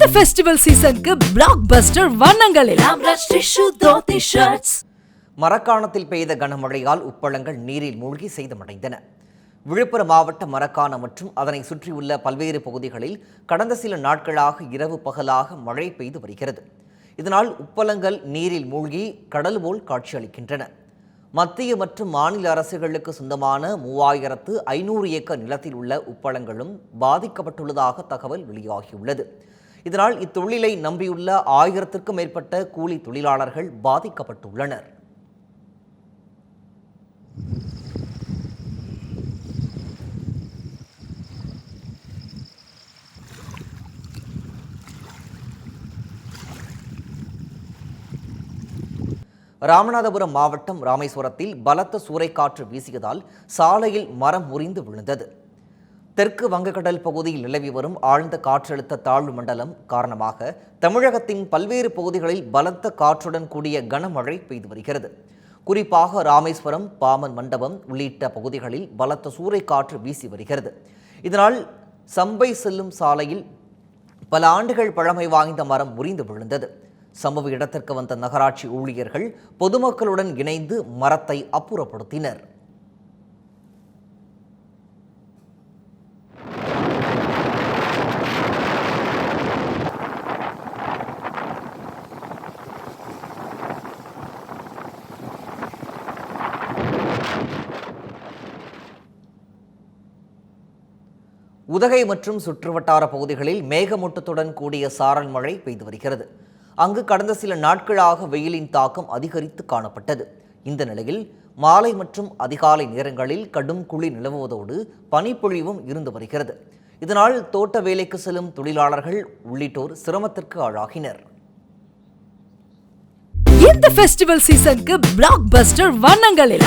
இந்த ஃபெஸ்டிவல் சீசனுக்கு பிளாக் பஸ்டர் வண்ணங்களில். மரக்காணத்தில் பெய்த கனமழையால் உப்பளங்கள் நீரில் மூழ்கி சேதமடைந்தன. விழுப்புரம் மாவட்ட மரக்காணம் மற்றும் அதனை சுற்றியுள்ள பல்வேறு பகுதிகளில் கடந்த சில நாட்களாக இரவு பகலாக மழை பெய்து வருகிறது. இதனால் உப்பளங்கள் நீரில் மூழ்கி கடல் போல் காட்சியளிக்கின்றன. மத்திய மற்றும் மாநில அரசுகளுக்கு சொந்தமான மூவாயிரத்து ஐநூறு ஏக்கர் நிலத்தில் உள்ள உப்பளங்களும் பாதிக்கப்பட்டுள்ளதாக தகவல் வெளியாகியுள்ளது. இதனால் இத்தொழிலை நம்பியுள்ள ஆயிரத்திற்கும் மேற்பட்ட கூலி தொழிலாளர்கள் பாதிக்கப்பட்டுள்ளனர். ராமநாதபுரம் மாவட்டம் ராமேஸ்வரத்தில் பலத்த சூறைக்காற்று வீசியதால் சாலையில் மரம் முறிந்து விழுந்தது. தெற்கு வங்கக்கடல் பகுதியில் நிலவி வரும் ஆழ்ந்த காற்றழுத்த தாழ்வு மண்டலம் காரணமாக தமிழகத்தின் பல்வேறு பகுதிகளில் பலத்த காற்றுடன் கூடிய கனமழை பெய்து வருகிறது. குறிப்பாக ராமேஸ்வரம் பாமன் மண்டபம் உள்ளிட்ட பகுதிகளில் பலத்த சூறைக்காற்று வீசி வருகிறது. இதனால் சம்பை செல்லும் சாலையில் பல ஆண்டுகள் பழமை வாய்ந்த மரம் முறிந்து விழுந்தது. சம்பவ இடத்திற்கு வந்த நகராட்சி ஊழியர்கள் பொதுமக்களுடன் இணைந்து மரத்தை அப்புறப்படுத்தினர். உதகை மற்றும் சுற்றுவட்டார பகுதிகளில் மேகமூட்டத்துடன் கூடிய சாரல் மழை பெய்து வருகிறது. அங்கு கடந்த சில நாட்களாக வெயிலின் தாக்கம் அதிகரித்து காணப்பட்டது. இந்த நிலையில் மாலை மற்றும் அதிகாலை நேரங்களில் கடும் குளிர் நிலவுவதோடு பனிப்பொழிவும் இருந்து வருகிறது. இதனால் தோட்ட வேலைக்கு செல்லும் தொழிலாளர்கள் உள்ளிட்டோர் சிரமத்திற்கு ஆளாகினர். இந்த ஃபெஸ்டிவல் சீசனுக்கு பிளாக் பஸ்டர் வண்ணங்களில்